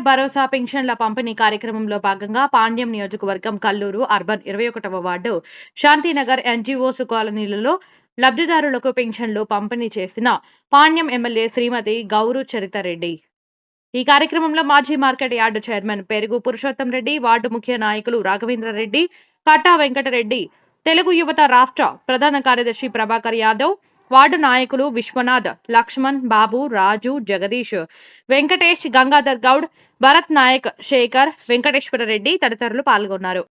భరోసా పెన్షన్ల పంపిణీ కార్యక్రమంలో భాగంగా పాండ్యం నియోజకవర్గం కల్లూరు అర్బన్ ఇరవై ఒకటవ వార్డు శాంతినగర్ ఎన్జీఓస్ కాలనీలలో లబ్ధిదారులకు పెన్షన్లు పంపిణీ చేసిన పాండ్యం ఎమ్మెల్యే శ్రీమతి గౌరు చరితారెడ్డి. ఈ కార్యక్రమంలో మాజీ మార్కెట్ యార్డు చైర్మన్ పెరుగు పురుషోత్తం రెడ్డి వార్డు ముఖ్య నాయకులు రాఘవేంద్రరెడ్డి కట్టా వెంకటరెడ్డి తెలుగు యువత రాష్ట్ర ప్రధాన కార్యదర్శి ప్రభాకర్ యాదవ్ వార్డు నాయకులు విశ్వనాథ్ లక్ష్మణ్ బాబు రాజు జగదీష్ వెంకటేష్ గంగాధర్ గౌడ్ భరత్ నాయక్ శేఖర్ వెంకటేశ్వర రెడ్డి తదితరులు పాల్గొన్నారు.